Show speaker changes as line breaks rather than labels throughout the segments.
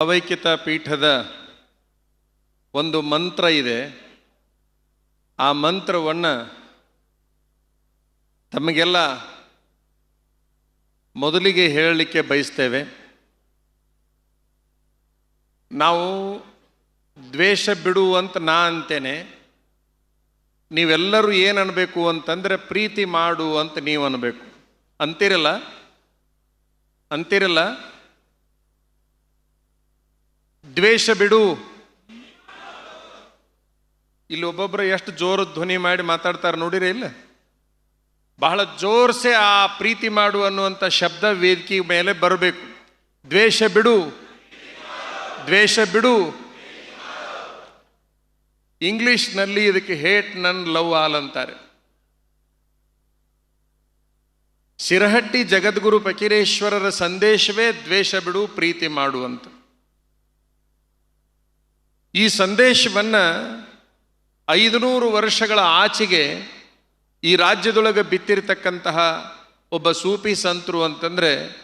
ಅವೈಕ್ಯತಾ ಪೀಠದ ಒಂದು ಮಂತ್ರ ಇದೆ. ಆ ಮಂತ್ರವನ್ನು ತಮಗೆಲ್ಲ ಮೊದಲಿಗೆ ಹೇಳಲಿಕ್ಕೆ ಬಯಸ್ತೇವೆ. ನಾವು ದ್ವೇಷ ಬಿಡು ಅಂತ ನಾ ಅಂತೇನೆ. ನೀವೆಲ್ಲರೂ ಏನು ಅನ್ನಬೇಕು ಅಂತಂದರೆ ಪ್ರೀತಿ ಮಾಡು ಅಂತ ನೀವು ಅನ್ನಬೇಕು ಅಂತಿರಲ್ಲ? ಅಂತಿರಲ್ಲ? ದ್ವೇಷ ಬಿಡು. ಇಲ್ಲಿ ಒಬ್ಬೊಬ್ಬರು ಎಷ್ಟು ಜೋರು ಧ್ವನಿ ಮಾಡಿ ಮಾತಾಡ್ತಾರೆ ನೋಡಿರಿ ಇಲ್ಲ? ಬಹಳ ಜೋರ್ಸೆ ಆ ಪ್ರೀತಿ ಮಾಡು ಅನ್ನುವಂಥ ಶಬ್ದ ವೇದಿಕೆ ಮೇಲೆ ಬರಬೇಕು. ದ್ವೇಷ ಬಿಡು. ದ್ವೇಷ ಬಿಡು. ಇಂಗ್ಲಿಷ್ನಲ್ಲಿ ಇದಕ್ಕೆ ಹೇಟ್ ನನ್ ಲವ್ ಆಲ್ ಅಂತಾರೆ. ಶಿರಹಟ್ಟಿ ಜಗದ್ಗುರು ಫಕೀರೇಶ್ವರರ ಸಂದೇಶವೇ ದ್ವೇಷ ಬಿಡು, ಪ್ರೀತಿ ಮಾಡುವಂಥ ಈ ಸಂದೇಶವನ್ನ ಐದುನೂರು ವರ್ಷಗಳ ಆಚೆಗೆ ಈ ರಾಜ್ಯದೊಳಗೆ ಬಿತ್ತಿರತಕ್ಕಂತಹ ಒಬ್ಬ ಸೂಫಿ ಸಂತರು ಅಂತಂದರೆ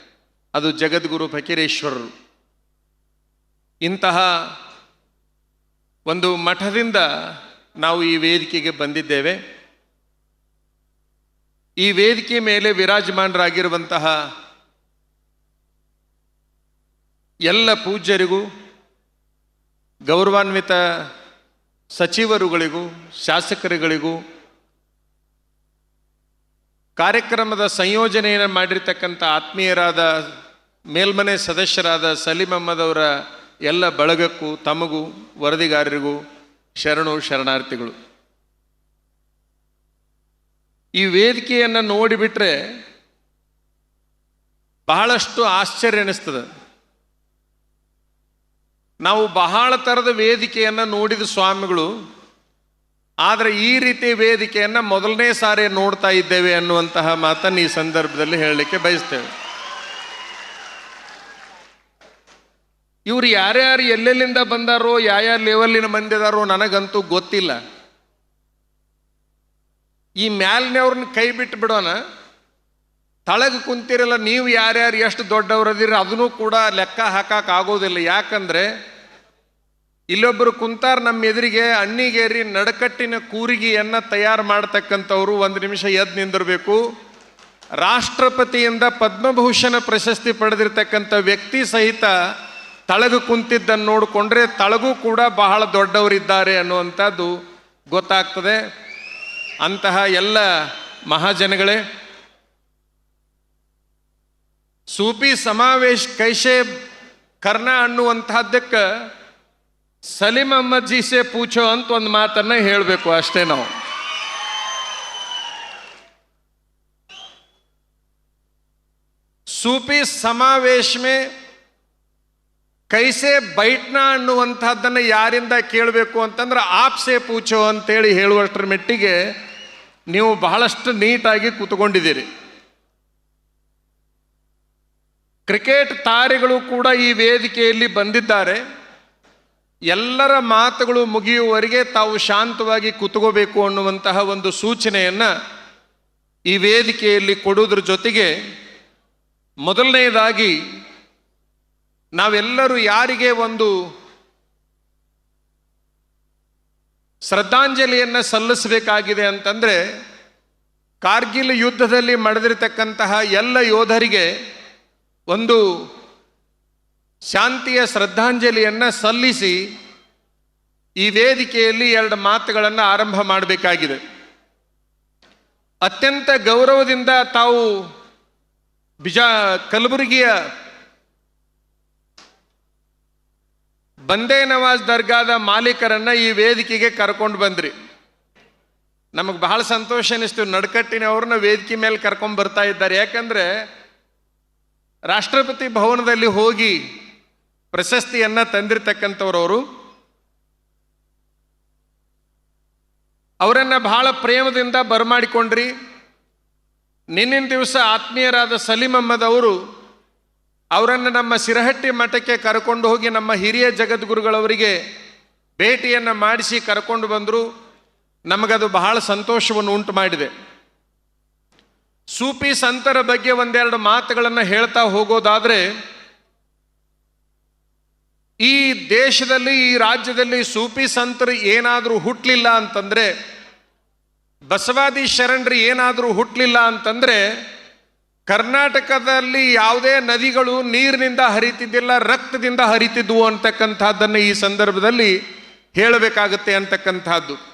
ಅದು ಜಗದ್ಗುರು ಫಕೀರೇಶ್ವರರು. ಇಂತಹ ಒಂದು ಮಠದಿಂದ ನಾವು ಈ ವೇದಿಕೆಗೆ ಬಂದಿದ್ದೇವೆ. ಈ ವೇದಿಕೆ ಮೇಲೆ ವಿರಾಜಮಾನರಾಗಿರುವಂತಹ ಎಲ್ಲ ಪೂಜ್ಯರಿಗೂ ಗೌರವಾನ್ವಿತ ಸಚಿವರುಗಳಿಗೂ, ಶಾಸಕರುಗಳಿಗೂ ಕಾರ್ಯಕ್ರಮದ ಸಂಯೋಜನೆಯನ್ನು ಮಾಡಿರ್ತಕ್ಕಂಥ ಆತ್ಮೀಯರಾದ, ಮೇಲ್ಮನೆ ಸದಸ್ಯರಾದ ಸಲೀಂ ಅಹಮ್ಮದವರ ಎಲ್ಲ ಬಳಗಕ್ಕೂ, ತಮಗೂ, ವರದಿಗಾರರಿಗೂ ಶರಣು ಶರಣಾರ್ಥಿಗಳು. ಈ ವೇದಿಕೆಯನ್ನು ನೋಡಿಬಿಟ್ರೆ ಬಹಳಷ್ಟು ಆಶ್ಚರ್ಯ ಅನಿಸ್ತದೆ ನಾವು ಬಹಳ ಥರದ ವೇದಿಕೆಯನ್ನು ನೋಡಿದ ಸ್ವಾಮಿಗಳು, ಆದರೆ ಈ ರೀತಿ ವೇದಿಕೆಯನ್ನು ಮೊದಲನೇ ಸಾರಿ ನೋಡ್ತಾ ಇದ್ದೇವೆ ಅನ್ನುವಂತಹ ಮಾತನ್ನು ಈ ಸಂದರ್ಭದಲ್ಲಿ ಹೇಳಲಿಕ್ಕೆ ಬಯಸ್ತೇವೆ. ಇವರು ಯಾರ್ಯಾರು ಎಲ್ಲೆಲ್ಲಿಂದ ಬಂದಾರೋ ಯಾವ ಲೆವೆಲ್ಲಿನ ಬಂದಿದಾರೋ ನನಗಂತೂ ಗೊತ್ತಿಲ್ಲ. ಈ ಮ್ಯಾಲಿನವ್ರನ್ನ ಕೈ ಬಿಟ್ಟು ಬಿಡೋಣ. ತಳಗ ಕುಂತಿರಲ್ಲ, ನೀವು ಯಾರ್ಯಾರು ಎಷ್ಟು ದೊಡ್ಡವರದಿರ ಅದನ್ನು ಕೂಡ ಲೆಕ್ಕ ಹಾಕಕ್ಕೆ ಆಗೋದಿಲ್ಲ. ಯಾಕಂದ್ರೆ ಇಲ್ಲೊಬ್ಬರು ಕುಂತಾರ ನಮ್ಮ ಎದುರಿಗೆ ಅಣ್ಣಿಗೇರಿ ನಡಕಟ್ಟಿನ ಕೂರಿಗೆಯನ್ನ ತಯಾರು ಮಾಡ್ತಕ್ಕಂಥವ್ರು ಒಂದು ನಿಮಿಷ ಎದ್ದು ನಿಂದಿರಬೇಕು. ರಾಷ್ಟ್ರಪತಿಯಿಂದ ಪದ್ಮಭೂಷಣ ಪ್ರಶಸ್ತಿ ಪಡೆದಿರ್ತಕ್ಕಂಥ ವ್ಯಕ್ತಿ ಸಹಿತ ತಳಗು ಕುಂತಿದ್ದನ್ನು ನೋಡಿಕೊಂಡ್ರೆ ತಳಗೂ ಕೂಡ ಬಹಳ ದೊಡ್ಡವರಿದ್ದಾರೆ ಅನ್ನುವಂಥದ್ದು ಗೊತ್ತಾಗ್ತದೆ. ಅಂತಹ ಎಲ್ಲ ಮಹಾಜನಗಳೇ ಸೂಪಿ ಸಮಾವೇಶ ಕೈಶೆ ಕರ್ಣ ಅನ್ನುವಂತಹದ್ದಕ್ಕೆ ಸಲೀಂ ಅಹ್ಮದ್ ಜಿ ಪೂಚೋ ಅಂತ ಒಂದು ಮಾತನ್ನ ಹೇಳಬೇಕು ಅಷ್ಟೇ ನಾವು. ಸೂಪಿ ಸಮಾವೇಶ ಮೇ ಕೈಸೆ ಬೈಟ್ನ ಅನ್ನುವಂಥದ್ದನ್ನು ಯಾರಿಂದ ಕೇಳಬೇಕು ಅಂತಂದ್ರೆ ಆಪ್ಸೆ ಪೂಚೋ ಅಂತೇಳಿ ಹೇಳುವಷ್ಟರ ಮೆಟ್ಟಿಗೆ ನೀವು ಬಹಳಷ್ಟು ನೀಟಾಗಿ ಕೂತ್ಕೊಂಡಿದ್ದೀರಿ. ಕ್ರಿಕೆಟ್ ತಾರೆಗಳು ಕೂಡ ಈ ವೇದಿಕೆಯಲ್ಲಿ ಬಂದಿದ್ದಾರೆ. ಎಲ್ಲರ ಮಾತುಗಳು ಮುಗಿಯುವವರೆಗೆ ತಾವು ಶಾಂತವಾಗಿ ಕುತ್ಕೋಬೇಕು ಅನ್ನುವಂತಹ ಒಂದು ಸೂಚನೆಯನ್ನು ಈ ವೇದಿಕೆಯಲ್ಲಿ ಕೊಡುವುದ್ರ ಜೊತೆಗೆ ಮೊದಲನೆಯದಾಗಿ ನಾವೆಲ್ಲರೂ ಯಾರಿಗೆ ಒಂದು ಶ್ರದ್ಧಾಂಜಲಿಯನ್ನು ಸಲ್ಲಿಸಬೇಕಾಗಿದೆ ಅಂತಂದರೆ ಕಾರ್ಗಿಲ್ ಯುದ್ಧದಲ್ಲಿ ಮಡಿದಿರತಕ್ಕಂತಹ ಎಲ್ಲ ಯೋಧರಿಗೆ ಒಂದು ಶಾಂತಿಯ ಶ್ರದ್ಧಾಂಜಲಿಯನ್ನು ಸಲ್ಲಿಸಿ ಈ ವೇದಿಕೆಯಲ್ಲಿ ಎರಡು ಮಾತುಗಳನ್ನು ಆರಂಭ ಮಾಡಬೇಕಾಗಿದೆ. ಅತ್ಯಂತ ಗೌರವದಿಂದ ತಾವು ಬಿಜಾ ಕಲಬುರಗಿಯ ಬಂದೇ ನವಾಜ್ ದರ್ಗಾದ ಮಾಲೀಕರನ್ನ ಈ ವೇದಿಕೆಗೆ ಕರ್ಕೊಂಡು ಬಂದ್ರಿ. ನಮಗೆ ಬಹಳ ಸಂತೋಷ ಅನಿಸ್ತು. ನಡ್ಕಟ್ಟಿನವ್ರನ್ನ ವೇದಿಕೆ ಮೇಲೆ ಕರ್ಕೊಂಡು ಬರ್ತಾ ಇದ್ದಾರೆ. ಯಾಕಂದ್ರೆ ರಾಷ್ಟ್ರಪತಿ ಭವನದಲ್ಲಿ ಹೋಗಿ ಪ್ರಶಸ್ತಿಯನ್ನ ತಂದಿರತಕ್ಕಂಥವ್ರವರು. ಅವರನ್ನ ಬಹಳ ಪ್ರೇಮದಿಂದ ಬರಮಾಡಿಕೊಂಡ್ರಿ. ನಿನ್ನಿನ ದಿವಸ ಆತ್ಮೀಯರಾದ ಸಲೀಂ ಅಹ್ಮದ್ ಅವರು ಅವರನ್ನು ನಮ್ಮ ಸಿರಹಟ್ಟಿ ಮಠಕ್ಕೆ ಕರ್ಕೊಂಡು ಹೋಗಿ ನಮ್ಮ ಹಿರಿಯ ಜಗದ್ಗುರುಗಳವರಿಗೆ ಭೇಟಿಯನ್ನು ಮಾಡಿಸಿ ಕರ್ಕೊಂಡು ಬಂದರು. ನಮಗದು ಬಹಳ ಸಂತೋಷವನ್ನು ಉಂಟು ಮಾಡಿದೆ. ಸೂಫಿ ಸಂತರ ಬಗ್ಗೆ ಒಂದೆರಡು ಮಾತುಗಳನ್ನು ಹೇಳ್ತಾ ಹೋಗೋದಾದ್ರೆ ಈ ದೇಶದಲ್ಲಿ, ಈ ರಾಜ್ಯದಲ್ಲಿ ಸೂಫಿ ಸಂತರು ಏನಾದರೂ ಹುಟ್ಟಲಿಲ್ಲ ಅಂತಂದರೆ, ಬಸವಾದಿ ಶರಣರು ಏನಾದರೂ ಹುಟ್ಟಲಿಲ್ಲ ಅಂತಂದರೆ, ಕರ್ನಾಟಕದಲ್ಲಿ ಯಾವುದೇ ನದಿಗಳು ನೀರಿನಿಂದ ಹರಿತಿದ್ದಿಲ್ಲ, ರಕ್ತದಿಂದ ಹರಿತಿದ್ವು ಅಂತಕ್ಕಂಥದ್ದನ್ನು ಈ ಸಂದರ್ಭದಲ್ಲಿ ಹೇಳಬೇಕಾಗುತ್ತೆ ಅಂತಕ್ಕಂಥದ್ದು.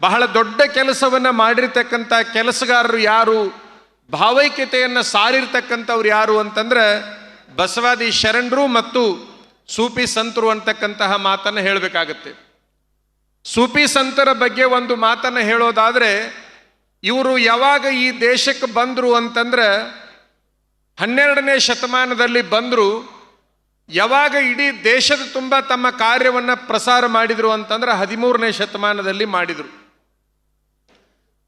ಬಹಳ ದೊಡ್ಡ ಕೆಲಸವನ್ನು ಮಾಡಿರ್ತಕ್ಕಂಥ ಕೆಲಸಗಾರರು ಯಾರು? ಭಾವೈಕ್ಯತೆಯನ್ನು ಸಾರಿರ್ತಕ್ಕಂಥವ್ರು ಯಾರು ಅಂತಂದ್ರೆ, ಬಸವಾದಿ ಶರಣರು ಮತ್ತು ಸೂಫಿ ಸಂತರು ಅಂತಕ್ಕಂತಹ ಮಾತನ್ನು ಹೇಳಬೇಕಾಗತ್ತೆ. ಸೂಫಿ ಸಂತರ ಬಗ್ಗೆ ಒಂದು ಮಾತನ್ನು ಹೇಳೋದಾದರೆ, ಇವರು ಯಾವಾಗ ಈ ದೇಶಕ್ಕೆ ಬಂದರು ಅಂತಂದ್ರೆ, ಹನ್ನೆರಡನೇ ಶತಮಾನದಲ್ಲಿ ಬಂದರು, ಯಾವಾಗ ಇಡೀ ದೇಶದ ತುಂಬ ತಮ್ಮ ಕಾರ್ಯವನ್ನು ಪ್ರಸಾರ ಮಾಡಿದರು ಅಂತಂದ್ರೆ ಹದಿಮೂರನೇ ಶತಮಾನದಲ್ಲಿ ಮಾಡಿದರು.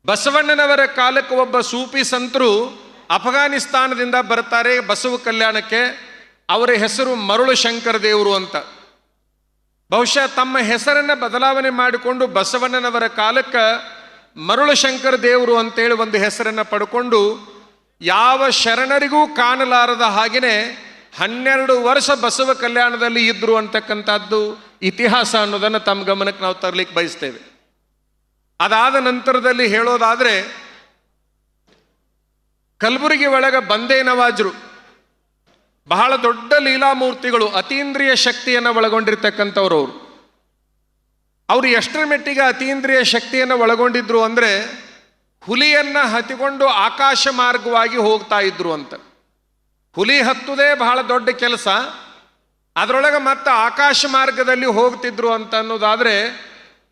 ಬಸವಣ್ಣನವರ ಕಾಲಕ್ಕೆ ಒಬ್ಬ ಸೂಫಿ ಸಂತರು ಅಫ್ಘಾನಿಸ್ತಾನದಿಂದ ಬರ್ತಾರೆ ಬಸವ ಕಲ್ಯಾಣಕ್ಕೆ. ಅವರ ಹೆಸರು ಮರುಳು ಶಂಕರ ದೇವರು ಅಂತ. ಬಹುಶಃ ತಮ್ಮ ಹೆಸರನ್ನು ಬದಲಾವಣೆ ಮಾಡಿಕೊಂಡು ಬಸವಣ್ಣನವರ ಕಾಲಕ್ಕೆ ಮರುಳು ಶಂಕರ ದೇವರು ಅಂತೇಳಿ ಒಂದು ಹೆಸರನ್ನು ಪಡ್ಕೊಂಡು ಯಾವ ಶರಣರಿಗೂ ಕಾಣಲಾರದ ಹಾಗೆಯೇ ಹನ್ನೆರಡು ವರ್ಷ ಬಸವ ಕಲ್ಯಾಣದಲ್ಲಿ ಇದ್ರು ಅಂತಕ್ಕಂಥದ್ದು ಇತಿಹಾಸ ಅನ್ನೋದನ್ನು ತಮ್ಮ ಗಮನಕ್ಕೆ ನಾವು ತರಲಿಕ್ಕೆ ಬಯಸ್ತೇವೆ. ಅದಾದ ನಂತರದಲ್ಲಿ ಹೇಳೋದಾದ್ರೆ ಕಲಬುರಗಿ ಒಳಗ ಬಂದೇ ನವಾಜರು ಬಹಳ ದೊಡ್ಡ ಲೀಲಾಮೂರ್ತಿಗಳು ಅತೀಂದ್ರಿಯ ಶಕ್ತಿಯನ್ನು ಒಳಗೊಂಡಿರ್ತಕ್ಕಂಥವ್ರು ಅವರು. ಅವರು ಎಷ್ಟರ ಮಟ್ಟಿಗೆ ಅತೀಂದ್ರಿಯ ಶಕ್ತಿಯನ್ನು ಒಳಗೊಂಡಿದ್ರು ಅಂದರೆ ಹುಲಿಯನ್ನು ಹತ್ತಿಕೊಂಡು ಆಕಾಶ ಮಾರ್ಗವಾಗಿ ಹೋಗ್ತಾ ಇದ್ರು ಅಂತ. ಹುಲಿ ಹತ್ತುದೇ ಬಹಳ ದೊಡ್ಡ ಕೆಲಸ. ಅದರೊಳಗೆ ಮತ್ತೆ ಆಕಾಶ ಮಾರ್ಗದಲ್ಲಿ ಹೋಗ್ತಿದ್ರು ಅಂತ ಅನ್ನೋದಾದರೆ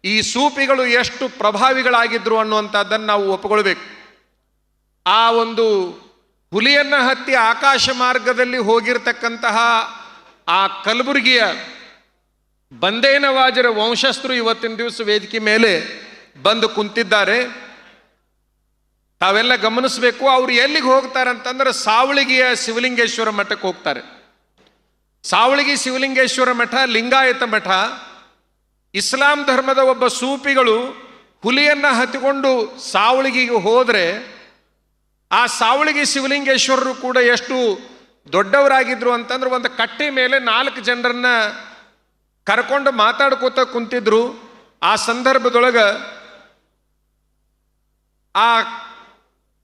ಈ ಸೂಪಿಗಳು ಎಷ್ಟು ಪ್ರಭಾವಿಗಳಾಗಿದ್ರು ಅನ್ನುವಂಥದ್ದನ್ನು ನಾವು ಒಪ್ಪಿಕೊಳ್ಬೇಕು ಆ ಒಂದು ಹುಲಿಯನ್ನ ಹತ್ತಿ ಆಕಾಶ ಮಾರ್ಗದಲ್ಲಿ ಹೋಗಿರ್ತಕ್ಕಂತಹ ಆ ಕಲಬುರಗಿಯ ಬಂದೇನವಾಜರ ವಂಶಸ್ಥರು ಇವತ್ತಿನ ದಿವಸ ವೇದಿಕೆ ಮೇಲೆ ಬಂದು ಕುಂತಿದ್ದಾರೆ. ತಾವೆಲ್ಲ ಗಮನಿಸಬೇಕು, ಅವ್ರು ಎಲ್ಲಿಗೆ ಹೋಗ್ತಾರೆ ಅಂತಂದ್ರೆ ಸಾವಳಿಗೆಯ ಶಿವಲಿಂಗೇಶ್ವರ ಮಠಕ್ಕೆ ಹೋಗ್ತಾರೆ. ಸಾವಳಗಿ ಶಿವಲಿಂಗೇಶ್ವರ ಮಠ, ಲಿಂಗಾಯತ ಮಠ, ಇಸ್ಲಾಂ ಧರ್ಮದ ಒಬ್ಬ ಸೂಪಿಗಳು ಹುಲಿಯನ್ನ ಹತ್ತಿಕೊಂಡು ಸಾವಳಿಗೆಗೆ ಹೋದರೆ ಆ ಸಾವಳಿಗೆ ಶಿವಲಿಂಗೇಶ್ವರರು ಕೂಡ ಎಷ್ಟು ದೊಡ್ಡವರಾಗಿದ್ರು ಅಂತಂದ್ರೆ ಒಂದು ಕಟ್ಟೆ ಮೇಲೆ ನಾಲ್ಕು ಜನರನ್ನ ಕರ್ಕೊಂಡು ಮಾತಾಡ್ಕೋತ ಕುಂತಿದ್ರು. ಆ ಸಂದರ್ಭದೊಳಗೆ ಆ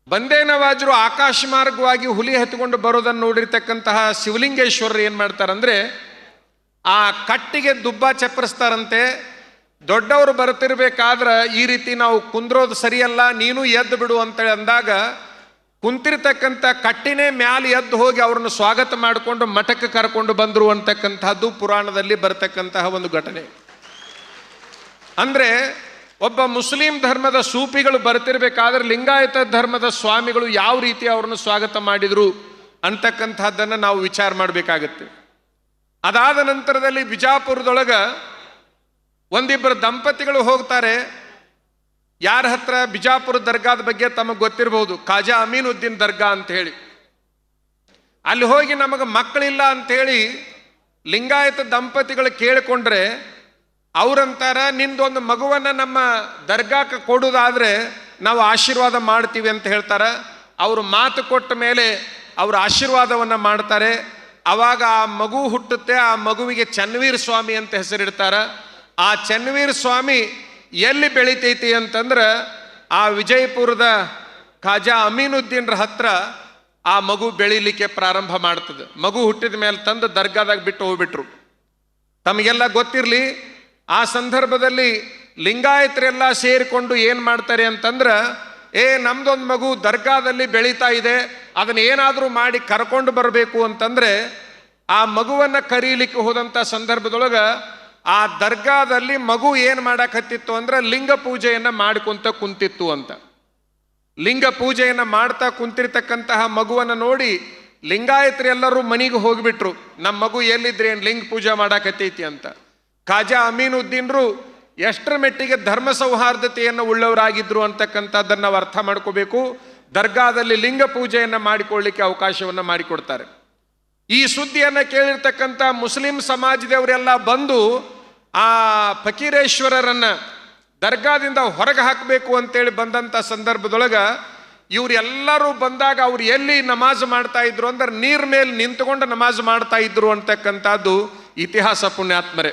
ಬಂದೇನವಾಜರು ಆಕಾಶ ಮಾರ್ಗವಾಗಿ ಹುಲಿ ಹತ್ಕೊಂಡು ಬರೋದನ್ನು ನೋಡಿರ್ತಕ್ಕಂತಹ ಶಿವಲಿಂಗೇಶ್ವರರು ಏನು ಮಾಡ್ತಾರಂದ್ರೆ ಆ ಕಟ್ಟಿಗೆ ದುಬ್ಬ ಚಪ್ಪರಿಸ್ತಾರಂತೆ. ದೊಡ್ಡವರು ಬರ್ತಿರ್ಬೇಕಾದ್ರೆ ಈ ರೀತಿ ನಾವು ಕುಂದ್ರೋದು ಸರಿಯಲ್ಲ, ನೀನು ಎದ್ದು ಬಿಡು ಅಂತೇಳಿ ಅಂದಾಗ ಕುಂತಿರ್ತಕ್ಕಂಥ ಕಟ್ಟಿನೇ ಮ್ಯಾಲೆ ಎದ್ದು ಹೋಗಿ ಅವ್ರನ್ನ ಸ್ವಾಗತ ಮಾಡಿಕೊಂಡು ಮಠಕ್ಕೆ ಕರ್ಕೊಂಡು ಬಂದರು ಅಂತಕ್ಕಂಥದ್ದು ಪುರಾಣದಲ್ಲಿ ಬರತಕ್ಕಂತಹ ಒಂದು ಘಟನೆ. ಅಂದರೆ ಒಬ್ಬ ಮುಸ್ಲಿಂ ಧರ್ಮದ ಸೂಪಿಗಳು ಬರ್ತಿರ್ಬೇಕಾದ್ರೆ ಲಿಂಗಾಯತ ಧರ್ಮದ ಸ್ವಾಮಿಗಳು ಯಾವ ರೀತಿ ಅವ್ರನ್ನ ಸ್ವಾಗತ ಮಾಡಿದರು ಅಂತಕ್ಕಂಥದ್ದನ್ನು ನಾವು ವಿಚಾರ ಮಾಡಬೇಕಾಗತ್ತೆ. ಅದಾದ ನಂತರದಲ್ಲಿ ಬಿಜಾಪುರದೊಳಗೆ ಒಂದಿಬ್ಬರು ದಂಪತಿಗಳು ಹೋಗ್ತಾರೆ. ಯಾರ ಹತ್ರ ಬಿಜಾಪುರ ದರ್ಗಾದ ಬಗ್ಗೆ ತಮಗೆ ಗೊತ್ತಿರಬಹುದು ಖಾಜಾ ಅಮೀನುದ್ದೀನ್ ದರ್ಗಾ ಅಂತ ಹೇಳಿ. ಅಲ್ಲಿ ಹೋಗಿ ನಮಗೆ ಮಕ್ಕಳಿಲ್ಲ ಅಂತೇಳಿ ಲಿಂಗಾಯತ ದಂಪತಿಗಳು ಕೇಳಿಕೊಂಡ್ರೆ, ಅವ್ರಂತಾರ, ನಿಂದೊಂದು ಮಗುವನ್ನ ನಮ್ಮ ದರ್ಗಾಕ್ಕೆ ಕೊಡುವುದಾದ್ರೆ ನಾವು ಆಶೀರ್ವಾದ ಮಾಡ್ತೀವಿ ಅಂತ ಹೇಳ್ತಾರೆ. ಅವರು ಮಾತು ಕೊಟ್ಟ ಮೇಲೆ ಅವರು ಆಶೀರ್ವಾದವನ್ನ ಮಾಡ್ತಾರೆ. ಅವಾಗ ಆ ಮಗು ಹುಟ್ಟುತ್ತೆ, ಆ ಮಗುವಿಗೆ ಚನ್ನವೀರ ಸ್ವಾಮಿ ಅಂತ ಹೆಸರಿಡ್ತಾರೆ. ಆ ಚನ್ನವೀರ ಸ್ವಾಮಿ ಎಲ್ಲಿ ಬೆಳಿತೈತಿ ಅಂತಂದ್ರೆ ಆ ವಿಜಯಪುರದ ಖಾಜಾ ಅಮೀನುದ್ದೀನ್ರ ಹತ್ರ ಆ ಮಗು ಬೆಳಿಲಿಕ್ಕೆ ಪ್ರಾರಂಭ ಮಾಡ್ತದೆ. ಮಗು ಹುಟ್ಟಿದ ಮೇಲೆ ತಂದು ದರ್ಗಾದಾಗ ಬಿಟ್ಟು ಹೋಗ್ಬಿಟ್ರು. ತಮಗೆಲ್ಲ ಗೊತ್ತಿರಲಿ, ಆ ಸಂದರ್ಭದಲ್ಲಿ ಲಿಂಗಾಯತರೆಲ್ಲ ಸೇರಿಕೊಂಡು ಏನು ಮಾಡ್ತಾರೆ ಅಂತಂದ್ರೆ, ಏ, ನಮ್ದೊಂದು ಮಗು ದರ್ಗಾದಲ್ಲಿ ಬೆಳೀತಾ ಇದೆ, ಅದನ್ನ ಏನಾದರೂ ಮಾಡಿ ಕರ್ಕೊಂಡು ಬರಬೇಕು ಅಂತಂದ್ರೆ, ಆ ಮಗುವನ್ನು ಕರೀಲಿಕ್ಕೆ ಹೋದಂಥ ಸಂದರ್ಭದೊಳಗೆ ಆ ದರ್ಗಾದಲ್ಲಿ ಮಗು ಏನು ಮಾಡಕತ್ತಿತ್ತು ಅಂದ್ರೆ ಲಿಂಗ ಪೂಜೆಯನ್ನು ಮಾಡ್ಕೊಂತ ಕುಂತಿತ್ತು ಅಂತ. ಲಿಂಗ ಪೂಜೆಯನ್ನ ಮಾಡ್ತಾ ಕುಂತಿರ್ತಕ್ಕಂತಹ ಮಗುವನ್ನ ನೋಡಿ ಲಿಂಗಾಯತರೆಲ್ಲರೂ ಮನೆಗೆ ಹೋಗ್ಬಿಟ್ರು. ನಮ್ಮ ಮಗು ಎಲ್ಲಿದ್ರೆ ಏನು ಲಿಂಗ ಪೂಜೆ ಮಾಡಾಕತ್ತೈತಿ ಅಂತ. ಖಾಜಾ ಅಮೀನುದ್ದೀನ್ರು ಎಷ್ಟರ ಮಟ್ಟಿಗೆ ಧರ್ಮ ಸೌಹಾರ್ದತೆಯನ್ನು ಉಳ್ಳವರಾಗಿದ್ರು ಅಂತಕ್ಕಂಥದ್ದನ್ನು ಅರ್ಥ ಮಾಡ್ಕೋಬೇಕು. ದರ್ಗಾದಲ್ಲಿ ಲಿಂಗ ಪೂಜೆಯನ್ನು ಮಾಡಿಕೊಳ್ಳಿಕ್ಕೆ ಅವಕಾಶವನ್ನು ಮಾಡಿಕೊಡ್ತಾರೆ. ಈ ಸುದ್ದಿಯನ್ನು ಕೇಳಿರ್ತಕ್ಕಂಥ ಮುಸ್ಲಿಂ ಸಮಾಜದವರೆಲ್ಲ ಬಂದು ಆ ಫಕೀರೇಶ್ವರರನ್ನು ದರ್ಗಾದಿಂದ ಹೊರಗೆ ಹಾಕಬೇಕು ಅಂತೇಳಿ ಬಂದಂಥ ಸಂದರ್ಭದೊಳಗೆ ಇವರೆಲ್ಲರೂ ಬಂದಾಗ ಅವ್ರು ಎಲ್ಲಿ ನಮಾಜ್ ಮಾಡ್ತಾ ಇದ್ರು ಅಂದ್ರೆ ನೀರ್ ಮೇಲೆ ನಿಂತ್ಕೊಂಡು ನಮಾಜ್ ಮಾಡ್ತಾ ಇದ್ರು ಅಂತಕ್ಕಂಥದ್ದು ಇತಿಹಾಸ ಪುಣ್ಯಾತ್ಮರೆ.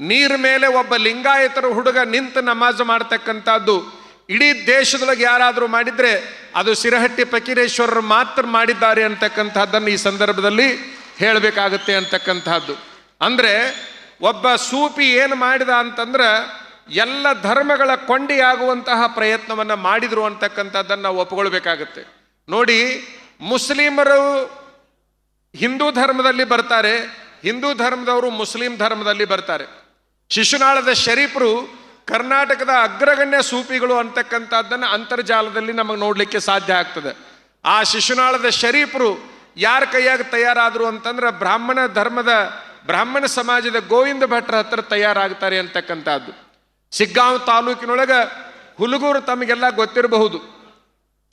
ನೀರ್ ಮೇಲೆ ಒಬ್ಬ ಲಿಂಗಾಯತರ ಹುಡುಗ ನಿಂತು ನಮಾಜ್ ಮಾಡ್ತಕ್ಕಂಥದ್ದು ಇಡೀ ದೇಶದೊಳಗೆ ಯಾರಾದರೂ ಮಾಡಿದರೆ ಅದು ಸಿರಹಟ್ಟಿ ಫಕೀರೇಶ್ವರರು ಮಾತ್ರ ಮಾಡಿದ್ದಾರೆ ಅಂತಕ್ಕಂಥದ್ದನ್ನು ಈ ಸಂದರ್ಭದಲ್ಲಿ ಹೇಳಬೇಕಾಗುತ್ತೆ ಅಂತಕ್ಕಂಥದ್ದು. ಅಂದರೆ ಒಬ್ಬ ಸೂಪಿ ಏನು ಮಾಡಿದ ಅಂತಂದ್ರೆ ಎಲ್ಲ ಧರ್ಮಗಳ ಕೊಂಡಿಯಾಗುವಂತಹ ಪ್ರಯತ್ನವನ್ನು ಮಾಡಿದ್ರು ಅಂತಕ್ಕಂಥದ್ದನ್ನು ನಾವು ನೋಡಿ, ಮುಸ್ಲಿಮರು ಹಿಂದೂ ಧರ್ಮದಲ್ಲಿ ಬರ್ತಾರೆ, ಹಿಂದೂ ಧರ್ಮದವರು ಮುಸ್ಲಿಂ ಧರ್ಮದಲ್ಲಿ ಬರ್ತಾರೆ. ಶಿಶುನಾಳದ ಶರೀಫರು ಕರ್ನಾಟಕದ ಅಗ್ರಗಣ್ಯ ಸೂಪಿಗಳು ಅಂತಕ್ಕಂಥದ್ದನ್ನು ಅಂತರ್ಜಾಲದಲ್ಲಿ ನಮಗೆ ನೋಡಲಿಕ್ಕೆ ಸಾಧ್ಯ ಆಗ್ತದೆ. ಆ ಶಿಶುನಾಳದ ಶರೀಫರು ಯಾರ ಕೈಯಾಗ ತಯಾರಾದರು ಅಂತಂದ್ರೆ ಬ್ರಾಹ್ಮಣ ಧರ್ಮದ, ಬ್ರಾಹ್ಮಣ ಸಮಾಜದ ಗೋವಿಂದ ಭಟ್ರ ಹತ್ರ ತಯಾರಾಗ್ತಾರೆ ಅಂತಕ್ಕಂಥದ್ದು. ಸಿಗ್ಗಾಂವ್ ತಾಲೂಕಿನೊಳಗೆ ಹುಲಗೂರು ತಮಗೆಲ್ಲ ಗೊತ್ತಿರಬಹುದು.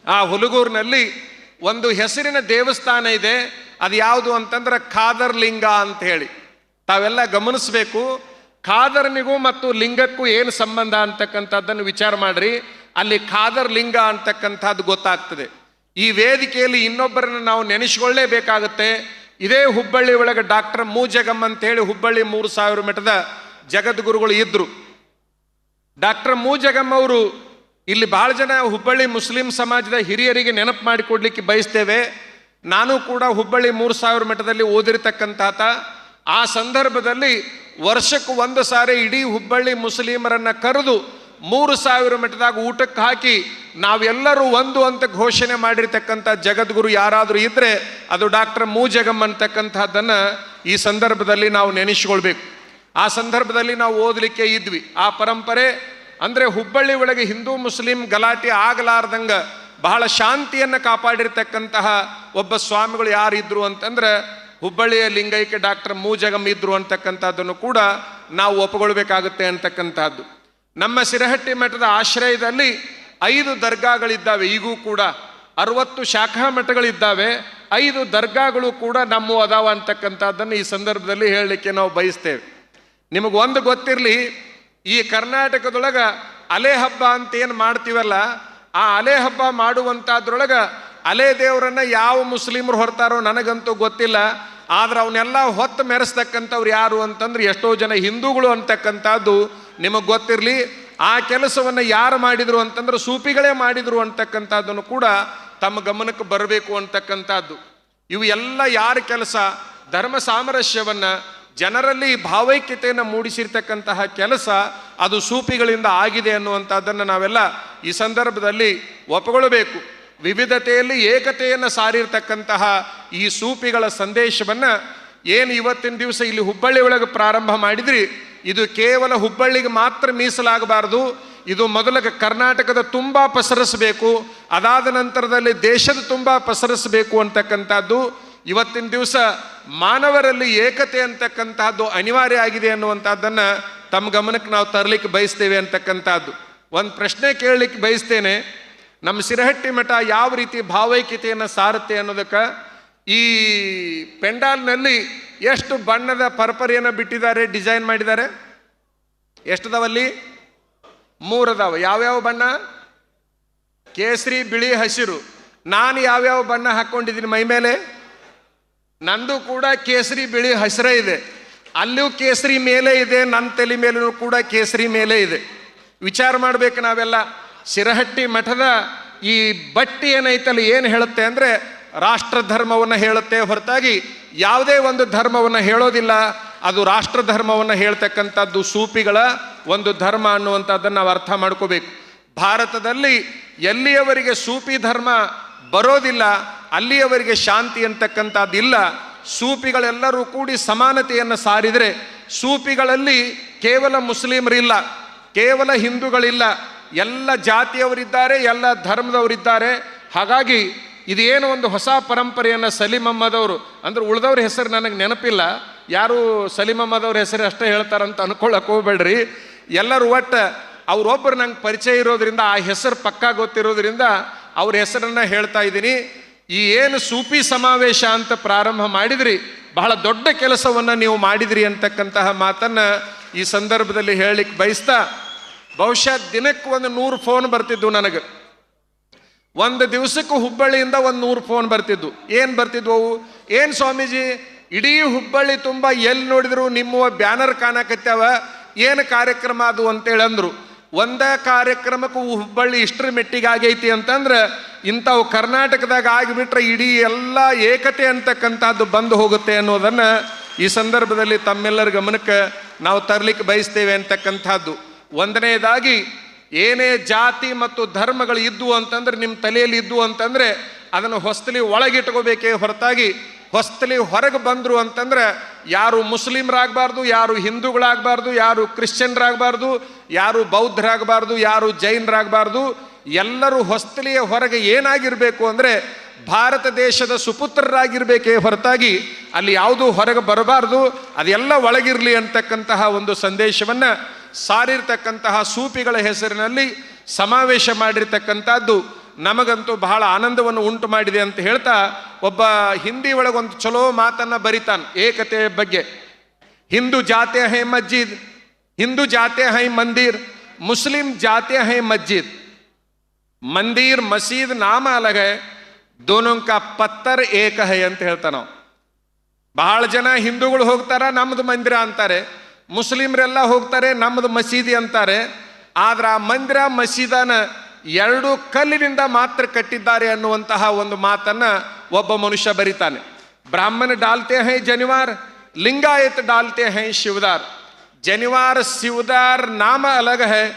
ಆ ಹುಲಗೂರಿನಲ್ಲಿ ಒಂದು ಹೆಸರಿನ ದೇವಸ್ಥಾನ ಇದೆ ಅದು ಯಾವುದು ಅಂತಂದ್ರೆ ಖಾದರ್ ಲಿಂಗ ಅಂತ ಹೇಳಿ. ತಾವೆಲ್ಲ ಗಮನಿಸಬೇಕು ಖಾದರ್ನಿಗೂ ಮತ್ತು ಲಿಂಗಕ್ಕೂ ಏನು ಸಂಬಂಧ ಅಂತಕ್ಕಂಥದ್ದನ್ನು ವಿಚಾರ ಮಾಡ್ರಿ. ಅಲ್ಲಿ ಖಾದರ್ ಲಿಂಗ ಅಂತಕ್ಕಂಥದ್ದು ಗೊತ್ತಾಗ್ತದೆ. ಈ ವೇದಿಕೆಯಲ್ಲಿ ಇನ್ನೊಬ್ಬರನ್ನು ನಾವು ನೆನೆಸ್ಕೊಳ್ಳೇಬೇಕಾಗುತ್ತೆ. ಇದೇ ಹುಬ್ಬಳ್ಳಿ ಒಳಗೆ ಡಾಕ್ಟರ್ ಮೂಜಗಮ್ ಅಂತ ಹೇಳಿ ಹುಬ್ಬಳ್ಳಿ ಮೂರು ಸಾವಿರ ಮಠದ ಜಗದ್ಗುರುಗಳು ಇದ್ರು. ಡಾಕ್ಟರ್ ಮೂಜಗಮ್ ಅವರು ಇಲ್ಲಿ ಬಹಳ ಜನ ಹುಬ್ಬಳ್ಳಿ ಮುಸ್ಲಿಂ ಸಮಾಜದ ಹಿರಿಯರಿಗೆ ನೆನಪು ಮಾಡಿಕೊಡ್ಲಿಕ್ಕೆ ಬಯಸ್ತೇವೆ. ನಾನು ಕೂಡ ಹುಬ್ಬಳ್ಳಿ ಮೂರು ಸಾವಿರ ಮಠದಲ್ಲಿ ಓದಿರ್ತಕ್ಕಂಥಾತ ಆ ಸಂದರ್ಭದಲ್ಲಿ ವರ್ಷಕ್ಕೆ ಒಂದು ಸಾರಿ ಇಡೀ ಹುಬ್ಬಳ್ಳಿ ಮುಸ್ಲಿಮರನ್ನು ಕರೆದು ಮೂರು ಸಾವಿರ ಮಠದಾಗ ಊಟಕ್ಕೆ ಹಾಕಿ ನಾವೆಲ್ಲರೂ ಒಂದು ಅಂತ ಘೋಷಣೆ ಮಾಡಿರ್ತಕ್ಕಂಥ ಜಗದ್ಗುರು ಯಾರಾದರೂ ಇದ್ದರೆ ಅದು ಡಾಕ್ಟರ್ ಮೂಜಗಮ್ ಅಂತಕ್ಕಂಥದ್ದನ್ನು ಈ ಸಂದರ್ಭದಲ್ಲಿ ನಾವು ನೆನೆಸ್ಕೊಳ್ಬೇಕು. ಆ ಸಂದರ್ಭದಲ್ಲಿ ನಾವು ಓದಲಿಕ್ಕೆ ಇದ್ವಿ. ಆ ಪರಂಪರೆ ಅಂದರೆ ಹುಬ್ಬಳ್ಳಿ ಒಳಗೆ ಹಿಂದೂ ಮುಸ್ಲಿಂ ಗಲಾಟೆ ಆಗಲಾರ್ದಂಗ ಬಹಳ ಶಾಂತಿಯನ್ನು ಕಾಪಾಡಿರ್ತಕ್ಕಂತಹ ಒಬ್ಬ ಸ್ವಾಮಿಗಳು ಯಾರಿದ್ರು ಅಂತಂದ್ರೆ ಹುಬ್ಬಳ್ಳಿಯ ಲಿಂಗೈಕ್ಯ ಡಾಕ್ಟರ್ ಮೂಜಗಮ್ ಇದ್ರು ಅಂತಕ್ಕಂಥದ್ದನ್ನು ಕೂಡ ನಾವು ಒಪ್ಪಿಕೊಳ್ಬೇಕಾಗುತ್ತೆ ಅಂತಕ್ಕಂಥದ್ದು. ನಮ್ಮ ಸಿರಹಟ್ಟಿ ಮಠದ ಆಶ್ರಯದಲ್ಲಿ ಐದು ದರ್ಗಾಗಳಿದ್ದಾವೆ, ಈಗೂ ಕೂಡ. ಅರವತ್ತು ಶಾಖಾ ಮಠಗಳಿದ್ದಾವೆ, ಐದು ದರ್ಗಾಗಳು ಕೂಡ ನಮ್ಮ ಅದಾವ ಅಂತಕ್ಕಂಥದ್ದನ್ನು ಈ ಸಂದರ್ಭದಲ್ಲಿ ಹೇಳಲಿಕ್ಕೆ ನಾವು ಬಯಸ್ತೇವೆ. ನಿಮಗೆ ಒಂದು ಗೊತ್ತಿರಲಿ, ಈ ಕರ್ನಾಟಕದೊಳಗೆ ಅಲೆ ಹಬ್ಬ ಅಂತ ಏನು ಮಾಡ್ತೀವಲ್ಲ, ಆ ಅಲೆ ಹಬ್ಬ ಮಾಡುವಂಥದ್ರೊಳಗ ಅಲೆ ದೇವರನ್ನು ಯಾವ ಮುಸ್ಲಿಮರು ಹೊರತಾರೋ ನನಗಂತೂ ಗೊತ್ತಿಲ್ಲ. ಆದ್ರೆ ಅವನ್ನೆಲ್ಲ ಹೊತ್ತು ಮೆರೆಸ್ತಕ್ಕಂಥವ್ರು ಯಾರು ಅಂತಂದ್ರೆ ಎಷ್ಟೋ ಜನ ಹಿಂದೂಗಳು ಅಂತಕ್ಕಂಥದ್ದು ನಿಮಗೆ ಗೊತ್ತಿರಲಿ, ಆ ಕೆಲಸವನ್ನು ಯಾರು ಮಾಡಿದ್ರು ಅಂತಂದ್ರೆ ಸೂಪಿಗಳೇ ಮಾಡಿದ್ರು ಅಂತಕ್ಕಂಥದ್ದನ್ನು ಕೂಡ ತಮ್ಮ ಗಮನಕ್ಕೆ ಬರಬೇಕು ಅಂತಕ್ಕಂಥದ್ದು. ಇವು ಎಲ್ಲ ಯಾರ ಕೆಲಸ? ಧರ್ಮ ಸಾಮರಸ್ಯವನ್ನು ಜನರಲ್ಲಿ ಭಾವೈಕ್ಯತೆಯನ್ನು ಮೂಡಿಸಿರ್ತಕ್ಕಂತಹ ಕೆಲಸ ಅದು ಸೂಪಿಗಳಿಂದ ಆಗಿದೆ ಅನ್ನುವಂಥದ್ದನ್ನು ನಾವೆಲ್ಲ ಈ ಸಂದರ್ಭದಲ್ಲಿ ಒಪ್ಪಿಕೊಳ್ಳಬೇಕು. ವಿವಿಧತೆಯಲ್ಲಿ ಏಕತೆಯನ್ನು ಸಾರಿರ್ತಕ್ಕಂತಹ ಈ ಸೂಪಿಗಳ ಸಂದೇಶವನ್ನು ಏನು ಇವತ್ತಿನ ದಿವಸ ಇಲ್ಲಿ ಹುಬ್ಬಳ್ಳಿ ಒಳಗೆ ಪ್ರಾರಂಭ ಮಾಡಿದ್ರಿ, ಇದು ಕೇವಲ ಹುಬ್ಬಳ್ಳಿಗೆ ಮಾತ್ರ ಮೀಸಲಾಗಬಾರದು, ಇದು ಮೊದಲಿಗೆ ಕರ್ನಾಟಕದ ತುಂಬ ಪಸರಿಸಬೇಕು, ಅದಾದ ನಂತರದಲ್ಲಿ ದೇಶದ ತುಂಬ ಪಸರಿಸಬೇಕು ಅಂತಕ್ಕಂಥದ್ದು, ಇವತ್ತಿನ ದಿವಸ ಮಾನವರಲ್ಲಿ ಏಕತೆ ಅಂತಕ್ಕಂತಹದ್ದು ಅನಿವಾರ್ಯ ಆಗಿದೆ ಅನ್ನುವಂಥದ್ದನ್ನು ತಮ್ಮ ಗಮನಕ್ಕೆ ನಾವು ತರಲಿಕ್ಕೆ ಬಯಸ್ತೇವೆ ಅಂತಕ್ಕಂಥದ್ದು. ಒಂದು ಪ್ರಶ್ನೆ ಕೇಳಲಿಕ್ಕೆ ಬಯಸ್ತೇನೆ ನಮ್ಮ ಸಿರಹಟ್ಟಿ ಮಠ ಯಾವ ರೀತಿ ಭಾವೈಕ್ಯತೆಯನ್ನು ಸಾರುತ್ತೆ ಅನ್ನೋದಕ್ಕೆ ಈ ಪೆಂಡಾಲ್ನಲ್ಲಿ ಎಷ್ಟು ಬಣ್ಣದ ಪರಪರಿಯನ್ನು ಬಿಟ್ಟಿದ್ದಾರೆ, ಡಿಸೈನ್ ಮಾಡಿದ್ದಾರೆ? ಎಷ್ಟದವಲ್ಲಿ? ಮೂರದಾವ. ಯಾವ್ಯಾವ ಬಣ್ಣ? ಕೇಸರಿ, ಬಿಳಿ, ಹಸಿರು. ನಾನು ಯಾವ್ಯಾವ ಬಣ್ಣ ಹಾಕ್ಕೊಂಡಿದ್ದೀನಿ ಮೈ ಮೇಲೆ? ನಂದು ಕೂಡ ಕೇಸರಿ, ಬಿಳಿ, ಹಸಿರ ಇದೆ. ಅಲ್ಲೂ ಕೇಸರಿ ಮೇಲೆ ಇದೆ, ನನ್ನ ತಲೆ ಮೇಲೂ ಕೂಡ ಕೇಸರಿ ಮೇಲೆ ಇದೆ. ವಿಚಾರ ಮಾಡಬೇಕು ನಾವೆಲ್ಲ. ಸಿರಹಟ್ಟಿ ಮಠದ ಈ ಬಟ್ಟಿ ಏನೈತಲ್ಲ ಏನು ಹೇಳುತ್ತೆ ಅಂದರೆ ರಾಷ್ಟ್ರ ಧರ್ಮವನ್ನು ಹೇಳುತ್ತೆ ಹೊರತಾಗಿ ಯಾವುದೇ ಒಂದು ಧರ್ಮವನ್ನು ಹೇಳೋದಿಲ್ಲ. ಅದು ರಾಷ್ಟ್ರ ಧರ್ಮವನ್ನು ಹೇಳ್ತಕ್ಕಂಥದ್ದು ಸೂಪಿಗಳ ಒಂದು ಧರ್ಮ ಅನ್ನುವಂಥದ್ದನ್ನು ನಾವು ಅರ್ಥ ಮಾಡ್ಕೋಬೇಕು. ಭಾರತದಲ್ಲಿ ಎಲ್ಲಿಯವರಿಗೆ ಸೂಪಿ ಧರ್ಮ ಬರೋದಿಲ್ಲ, ಅಲ್ಲಿಯವರಿಗೆ ಶಾಂತಿ ಅಂತಕ್ಕಂಥದ್ದಿಲ್ಲ. ಸೂಪಿಗಳೆಲ್ಲರೂ ಕೂಡಿ ಸಮಾನತೆಯನ್ನು ಸಾರಿದರೆ ಸೂಪಿಗಳಲ್ಲಿ ಕೇವಲ ಮುಸ್ಲಿಮರಿಲ್ಲ, ಕೇವಲ ಹಿಂದೂಗಳಿಲ್ಲ ಎಲ್ಲ ಜಾತಿಯವರಿದ್ದಾರೆ, ಎಲ್ಲ ಧರ್ಮದವರಿದ್ದಾರೆ. ಹಾಗಾಗಿ ಇದೇನು ಒಂದು ಹೊಸ ಪರಂಪರೆಯನ್ನು ಸಲೀಂ ಅವರು ಅಂದ್ರೆ ಉಳಿದವ್ರ ಹೆಸರು ನನಗೆ ನೆನಪಿಲ್ಲ. ಯಾರು ಸಲೀಂ ಅಹ್ಮದವ್ರ ಹೆಸರು ಅಷ್ಟೇ ಹೇಳ್ತಾರಂತ ಅನ್ಕೊಳ್ಳಕ್ಕೆ ಹೋಗ್ಬೇಡ್ರಿ. ಎಲ್ಲರೂ ಒಟ್ಟು ಅವರೊಬ್ಬರು ನಂಗೆ ಪರಿಚಯ ಇರೋದ್ರಿಂದ, ಆ ಹೆಸರು ಪಕ್ಕಾ ಗೊತ್ತಿರೋದ್ರಿಂದ ಅವ್ರ ಹೆಸರನ್ನು ಹೇಳ್ತಾ ಇದ್ದೀನಿ. ಈ ಏನು ಸೂಪಿ ಸಮಾವೇಶ ಅಂತ ಪ್ರಾರಂಭ ಮಾಡಿದ್ರಿ, ಬಹಳ ದೊಡ್ಡ ಕೆಲಸವನ್ನು ನೀವು ಮಾಡಿದ್ರಿ ಅಂತಕ್ಕಂತಹ ಮಾತನ್ನು ಈ ಸಂದರ್ಭದಲ್ಲಿ ಹೇಳಲಿಕ್ಕೆ ಬಯಸ್ತಾ ಬಹುಶಃ ದಿನಕ್ಕೆ ಒಂದು ನೂರು ಫೋನ್ ಬರ್ತಿದ್ವು ನನಗೆ. ಒಂದು ದಿವಸಕ್ಕೂ ಹುಬ್ಬಳ್ಳಿಯಿಂದ ಒಂದು ನೂರು ಫೋನ್ ಬರ್ತಿದ್ವು. ಏನು ಬರ್ತಿದ್ವು ಅವು? ಏನು ಸ್ವಾಮೀಜಿ, ಇಡೀ ಹುಬ್ಬಳ್ಳಿ ತುಂಬ ಎಲ್ಲಿ ನೋಡಿದ್ರು ನಿಮ್ಮ ಬ್ಯಾನರ್ ಕಾಣಕತ್ತವ, ಏನು ಕಾರ್ಯಕ್ರಮ ಅದು ಅಂತೇಳಿ ಹೇಳಂದ್ರು ಒಂದೇ ಕಾರ್ಯಕ್ರಮಕ್ಕೂ ಹುಬ್ಬಳ್ಳಿ ಇಷ್ಟರ ಮೆಟ್ಟಿಗೆ ಆಗೈತಿ ಅಂತಂದ್ರೆ, ಇಂಥವು ಕರ್ನಾಟಕದಾಗ ಆಗಿಬಿಟ್ರೆ ಇಡೀ ಎಲ್ಲ ಏಕತೆ ಅಂತಕ್ಕಂಥದ್ದು ಬಂದು ಹೋಗುತ್ತೆ ಅನ್ನೋದನ್ನು ಈ ಸಂದರ್ಭದಲ್ಲಿ ತಮ್ಮೆಲ್ಲರ ಗಮನಕ್ಕೆ ನಾವು ತರಲಿಕ್ಕೆ ಬಯಸ್ತೇವೆ ಅಂತಕ್ಕಂಥದ್ದು. ಒಂದನೇದಾಗಿ ಏನೇ ಜಾತಿ ಮತ್ತು ಧರ್ಮಗಳು ಇದ್ದು ಅಂತಂದ್ರೆ ನಿಮ್ಮ ತಲೆಯಲ್ಲಿ ಇದ್ವು ಅಂತಂದ್ರೆ ಅದನ್ನು ಹೊಸ್ತಲಿ ಒಳಗಿಟ್ಕೋಬೇಕೇ ಹೊರತಾಗಿ, ಹೊಸ್ತಲಿ ಹೊರಗೆ ಬಂದರು ಅಂತಂದ್ರೆ ಯಾರು ಮುಸ್ಲಿಮ್ರಾಗಬಾರ್ದು, ಯಾರು ಹಿಂದೂಗಳಾಗಬಾರ್ದು, ಯಾರು ಕ್ರಿಶ್ಚಿಯನ್ರಾಗಬಾರ್ದು, ಯಾರು ಬೌದ್ಧರಾಗಬಾರ್ದು, ಯಾರು ಜೈನರಾಗಬಾರ್ದು, ಎಲ್ಲರೂ ಹೊಸ್ತಲಿಯ ಹೊರಗೆ ಏನಾಗಿರಬೇಕು ಅಂದರೆ ಭಾರತ ದೇಶದ ಸುಪುತ್ರರಾಗಿರ್ಬೇಕೇ ಹೊರತಾಗಿ, ಅಲ್ಲಿ ಯಾವುದೂ ಹೊರಗೆ ಬರಬಾರ್ದು, ಅದೆಲ್ಲ ಒಳಗಿರಲಿ ಅಂತಕ್ಕಂತಹ ಒಂದು ಸಂದೇಶವನ್ನು ಸಾರಿರ್ತಕ್ಕಂತಹ ಸೂಪಿಗಳ ಹೆಸರಿನಲ್ಲಿ ಸಮಾವೇಶ ಮಾಡಿರ್ತಕ್ಕಂಥದ್ದು ನಮಗಂತೂ ಬಹಳ ಆನಂದವನ್ನು ಉಂಟು ಮಾಡಿದೆ ಅಂತ ಹೇಳ್ತಾ ಒಬ್ಬ ಹಿಂದಿ ಒಳಗೊಂದು ಚಲೋ ಮಾತನ್ನು ಬರಿತಾನೆ ಏಕತೆಯ ಬಗ್ಗೆ. ಹಿಂದೂ ಜಾತೆ ಹೈ ಮಸ್ಜಿದ್ ಹಿಂದೂ ಜಾತೆ ಹೈ ಮಂದಿರ್, ಮುಸ್ಲಿಂ ಜಾತೆ ಹೈ ಮಸ್ಜಿದ್ ಮಂದಿರ್, ಮಸೀದ್ ನಾಮ ಅಲಗ ದೋನೊಂಕ ಪತ್ತರ್ ಏಕ ಹೈ ಅಂತ ಹೇಳ್ತಾನ ನಾವು ಬಹಳ ಜನ ಹಿಂದೂಗಳು ಹೋಗ್ತಾರ, ನಮ್ದು ಮಂದಿರ ಅಂತಾರೆ. ಮುಸ್ಲಿಮ್ರೆಲ್ಲ ಹೋಗ್ತಾರೆ ನಮ್ಮದು ಮಸೀದಿ ಅಂತಾರೆ. ಆದ್ರೆ ಆ ಮಂದಿರ ಮಸೀದನ ಎರಡು ಕಲ್ಲಿನಿಂದ ಮಾತ್ರ ಕಟ್ಟಿದ್ದಾರೆ ಅನ್ನುವಂತಹ ಒಂದು ಮಾತನ್ನ ಒಬ್ಬ ಮನುಷ್ಯ ಬರಿತಾನೆ. ಬ್ರಾಹ್ಮಣ ಡಾಲ್ತೆ ಹೈ ಜನಿವಾರ್, ಲಿಂಗಾಯತ್ ಡಾಲ್ತೆ ಹೈ ಶಿವದಾರ್. ಜನಿವಾರ್, ಶಿವದಾರ್ ನಾಮ ಅಲಗ ಹೈ,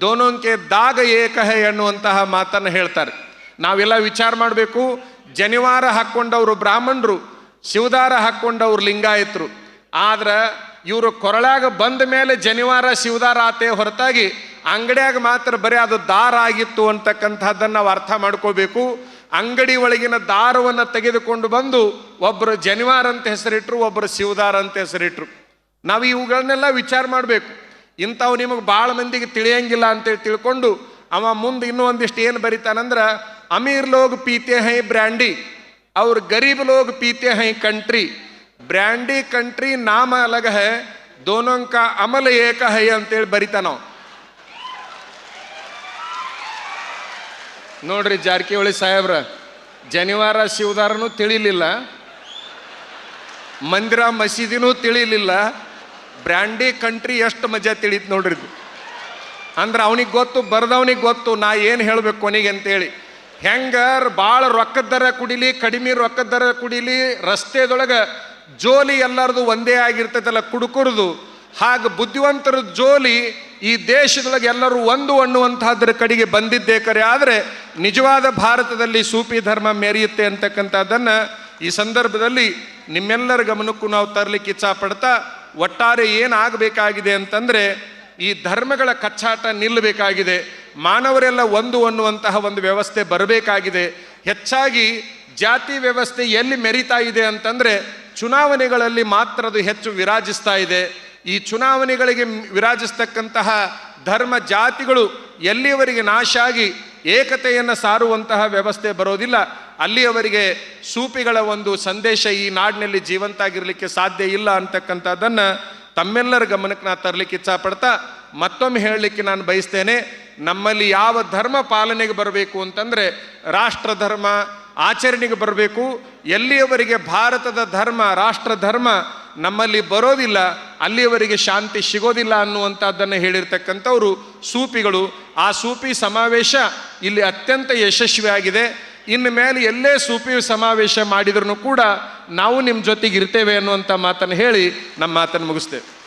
ದೋನೋಂಕೆ ದಾಗ ಏಕ ಹೈ ಅನ್ನುವಂತಹ ಮಾತನ್ನು ಹೇಳ್ತಾರೆ. ನಾವೆಲ್ಲ ವಿಚಾರ ಮಾಡಬೇಕು, ಜನಿವಾರ ಹಾಕ್ಕೊಂಡವರು ಬ್ರಾಹ್ಮಣರು, ಶಿವದಾರ ಹಾಕ್ಕೊಂಡವ್ರು ಲಿಂಗಾಯತರು. ಆದ್ರೆ ಇವರು ಕೊರಳಾಗ ಬಂದ ಮೇಲೆ ಜನಿವಾರ ಶಿವದಾರ ಆತೆ ಹೊರತಾಗಿ ಅಂಗಡಿಯಾಗ ಮಾತ್ರ ಬರೀ ಅದು ದಾರ ಆಗಿತ್ತು ಅಂತಕ್ಕಂಥದ್ದನ್ನು ನಾವು ಅರ್ಥ ಮಾಡ್ಕೋಬೇಕು. ಅಂಗಡಿ ಒಳಗಿನ ದಾರವನ್ನು ತೆಗೆದುಕೊಂಡು ಬಂದು ಒಬ್ಬರು ಜನಿವಾರ ಅಂತ ಹೆಸರಿಟ್ರು ಒಬ್ಬರು ಶಿವದಾರ ಅಂತ ಹೆಸರಿಟ್ರು. ನಾವು ಇವುಗಳನ್ನೆಲ್ಲ ವಿಚಾರ ಮಾಡಬೇಕು. ಇಂಥವು ನಿಮಗೆ ಭಾಳ ಮಂದಿಗೆ ತಿಳಿಯಂಗಿಲ್ಲ ಅಂತೇಳಿ ತಿಳ್ಕೊಂಡು ಅವ ಮುಂದೆ ಇನ್ನೂ ಒಂದಿಷ್ಟು ಏನು ಬರೀತಾನಂದ್ರೆ, ಅಮೀರ್ ಲೋಗ್ ಪೀತೆ ಹೈ ಬ್ರ್ಯಾಂಡಿ, ಅವ್ರ ಗರೀಬ್ ಲೋಗ್ ಪೀತೆ ಹೈ ಕಂಟ್ರಿ ಬ್ರ್ಯಾಂಡಿ ಕಂಟ್ರಿ ನಾಮ ಅಲಗ ಹೇ ದೋನೋಂ ಕಾ ಅಮಲ್ ಏಕ ಹೈ ಅಂತೇಳಿ ಬರಿತಾನವ ನೋಡ್ರಿ ಜಾರಕಿಹೊಳಿ ಸಾಹೇಬ್ರ, ಜನಿವಾರ ಶಿವದಾರನು ತಿಳಿಲಿಲ್ಲ, ಮಂದಿರ ಮಸೀದಿನೂ ತಿಳಿಲಿಲ್ಲ, ಬ್ರ್ಯಾಂಡಿ ಕಂಟ್ರಿ ಎಷ್ಟು ಮಜಾ ತಿಳಿತು ನೋಡ್ರಿ ಅಂದ್ರೆ ಅವನಿಗೆ ಗೊತ್ತು, ಬರ್ದವನಿಗೆ ಗೊತ್ತು, ನಾ ಏನು ಹೇಳಬೇಕು ಕೊನೆಗೆ ಅಂತೇಳಿ. ಹೆಂಗಾರ ಭಾಳ ರೊಕ್ಕದ ದರ ಕುಡಿಲಿ, ಕಡಿಮೆ ರೊಕ್ಕದ ದರ ಕುಡಿಲಿ, ರಸ್ತೆದೊಳಗೆ ಜೋಲಿ ಎಲ್ಲರದು ಒಂದೇ ಆಗಿರ್ತೈತಲ್ಲ, ಕುಡುಕುರ್ದು. ಹಾಗೆ ಬುದ್ಧಿವಂತರ ಜೋಲಿ ಈ ದೇಶದೊಳಗೆ ಎಲ್ಲರೂ ಒಂದು ಅನ್ನುವಂತಹದ್ರ ಕಡೆಗೆ ಬಂದಿದ್ದೇ ಕರೆ. ಆದರೆ ನಿಜವಾದ ಭಾರತದಲ್ಲಿ ಸೂಫಿ ಧರ್ಮ ಮೆರೆಯುತ್ತೆ ಅಂತಕ್ಕಂಥದ್ದನ್ನು ಈ ಸಂದರ್ಭದಲ್ಲಿ ನಿಮ್ಮೆಲ್ಲರ ಗಮನಕ್ಕೂ ನಾವು ತರಲಿಕ್ಕೆ ಇಚ್ಛಾಪಡ್ತಾ ಒಟ್ಟಾರೆ ಏನಾಗಬೇಕಾಗಿದೆ ಅಂತಂದರೆ ಈ ಧರ್ಮಗಳ ಕಚ್ಚಾಟ ನಿಲ್ಲಬೇಕಾಗಿದೆ. ಮಾನವರೆಲ್ಲ ಒಂದು ಅನ್ನುವಂತಹ ಒಂದು ವ್ಯವಸ್ಥೆ ಬರಬೇಕಾಗಿದೆ. ಹೆಚ್ಚಾಗಿ ಜಾತಿ ವ್ಯವಸ್ಥೆ ಎಲ್ಲಿ ಮೆರಿತಾ ಇದೆ ಅಂತಂದರೆ ಚುನಾವಣೆಗಳಲ್ಲಿ ಮಾತ್ರ ಅದು ಹೆಚ್ಚು ವಿರಾಜಿಸ್ತಾ ಇದೆ. ಈ ಚುನಾವಣೆಗಳಿಗೆ ವಿರಾಜಿಸ್ತಕ್ಕಂತಹ ಧರ್ಮ ಜಾತಿಗಳು ಎಲ್ಲಿಯವರಿಗೆ ನಾಶ ಆಗಿ ಏಕತೆಯನ್ನು ಸಾರುವಂತಹ ವ್ಯವಸ್ಥೆ ಬರೋದಿಲ್ಲ. ಅಲ್ಲಿಯವರೆಗೆ ಸೂಪಿಗಳ ಒಂದು ಸಂದೇಶ ಈ ನಾಡಿನಲ್ಲಿ ಜೀವಂತಾಗಿರಲಿಕ್ಕೆ ಸಾಧ್ಯ ಇಲ್ಲ ಅಂತಕ್ಕಂಥದ್ದನ್ನು ತಮ್ಮೆಲ್ಲರ ಗಮನಕ್ಕೆ ನಾನು ತರಲಿಕ್ಕೆ ಇಚ್ಛಾಪಡ್ತಾ ಮತ್ತೊಮ್ಮೆ ಹೇಳಲಿಕ್ಕೆ ನಾನು ಬಯಸ್ತೇನೆ, ನಮ್ಮಲ್ಲಿ ಯಾವ ಧರ್ಮ ಪಾಲನೆಗೆ ಬರಬೇಕು ಅಂತಂದರೆ ರಾಷ್ಟ್ರ ಧರ್ಮ ಆಚರಣೆಗೆ ಬರಬೇಕು. ಎಲ್ಲಿಯವರೆಗೆ ಭಾರತದ ಧರ್ಮ, ರಾಷ್ಟ್ರ ಧರ್ಮ ನಮ್ಮಲ್ಲಿ ಬರೋದಿಲ್ಲ, ಅಲ್ಲಿಯವರಿಗೆ ಶಾಂತಿ ಸಿಗೋದಿಲ್ಲ ಅನ್ನುವಂಥದ್ದನ್ನು ಹೇಳಿರ್ತಕ್ಕಂಥವರು ಸೂಪಿಗಳು. ಆ ಸೂಪಿ ಸಮಾವೇಶ ಇಲ್ಲಿ ಅತ್ಯಂತ ಯಶಸ್ವಿಯಾಗಿದೆ. ಇನ್ನು ಮೇಲೆ ಎಲ್ಲೇ ಸೂಪಿ ಸಮಾವೇಶ ಮಾಡಿದ್ರೂ ಕೂಡ ನಾವು ನಿಮ್ಮ ಜೊತೆಗೆ ಇರ್ತೇವೆ ಅನ್ನುವಂಥ ಮಾತನ್ನು ಹೇಳಿ ನಮ್ಮ ಮಾತನ್ನು ಮುಗಿಸ್ತೇವೆ.